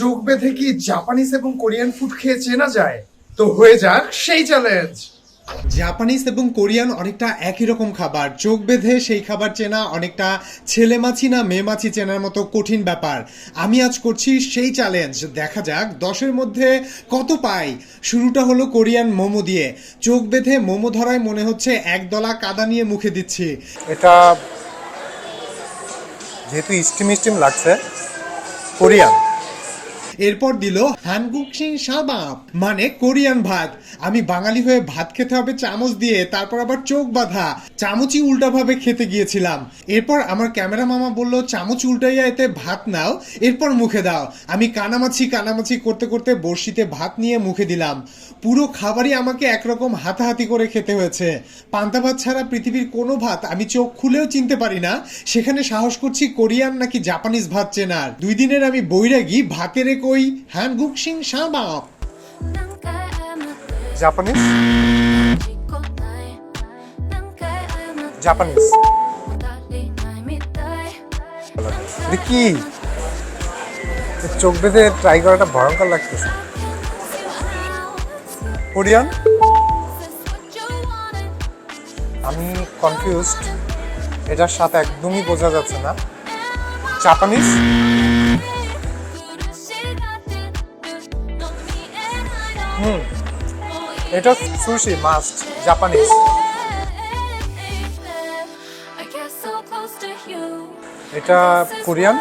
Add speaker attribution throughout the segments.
Speaker 1: চোখ বেঁধে কি জাপানিজ এবং কোরিয়ান ফুড খেয়ে চেনা যায়? তো হয়ে যাক সেই চ্যালেঞ্জ
Speaker 2: জাপানিজ এবং কোরিয়ান অনেকটা একই রকম খাবার। চোখ বেঁধে সেই খাবার চেনা অনেকটা ছেলে মাছি না মেয়ে মাছি চেনার মতো কঠিন ব্যাপার। আমি আজ করছি সেই চ্যালেঞ্জ দেখা যাক দশের মধ্যে কত পাই। শুরুটা হলো কোরিয়ান মোমো দিয়ে। চোখ বেঁধে মোমো ধরায় মনে হচ্ছে একদলা কাদা নিয়ে মুখে দিচ্ছি।
Speaker 3: এটা যেহেতু স্টিম স্টিম লাগছে কোরিয়ান
Speaker 2: এরপর দিল হ্যানগুকসিং সাবাব মানে কোরিয়ান ভাত। আমি বাঙালি হয়ে ভাত খেতে হবে চামচ দিয়ে, তারপর আবার চোখ বাঁধা। চামচই উল্টাভাবে খেতে গিয়েছিলাম। এরপর আমার ক্যামেরা মামা বলল, চামচ উল্টাইয়া এতে ভাত নাও। এরপর মুখে দাও। আমি কানামাছি কানামাছি করতে করতে বড়শিতে ভাত নিয়ে মুখে দিলাম। পুরো খাবারই আমাকে একরকম হাতাহাতি করে খেতে হয়েছে। পান্তা ভাত ছাড়া পৃথিবীর কোনো ভাত আমি চোখ খুলেও চিনতে পারি না। সেখানে সাহস করছি কোরিয়ান নাকি জাপানিজ ভাত চেনার। দুই দিনের আমি বৈরাগী ভাতের ভাতেরে কই হ্যানগুকসিং সাবাব
Speaker 3: জাপানিজ
Speaker 4: জাপানিজ
Speaker 3: জাপানিজ এটা কি? এ চোখ বেঁধে ট্রাই করাটা ভয়ঙ্কর লাগতেছে। কোরিয়ান আমি কনফিউজড এটার সাথে একদমই বোঝা যাচ্ছে না। জাপানিজ হুম। এটা সুশি মাস্ট জাপানিজ এটা কোরিয়ান।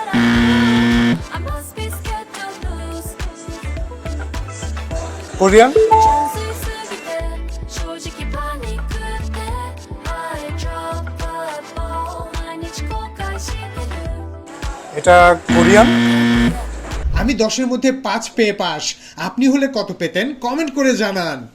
Speaker 3: কোরিয়ান। এটা কোরিয়ান।
Speaker 2: আমি দশের মধ্যে পাঁচ পেয়ে পাস। আপনি হলে কত পেতেন? কমেন্ট করে জানান।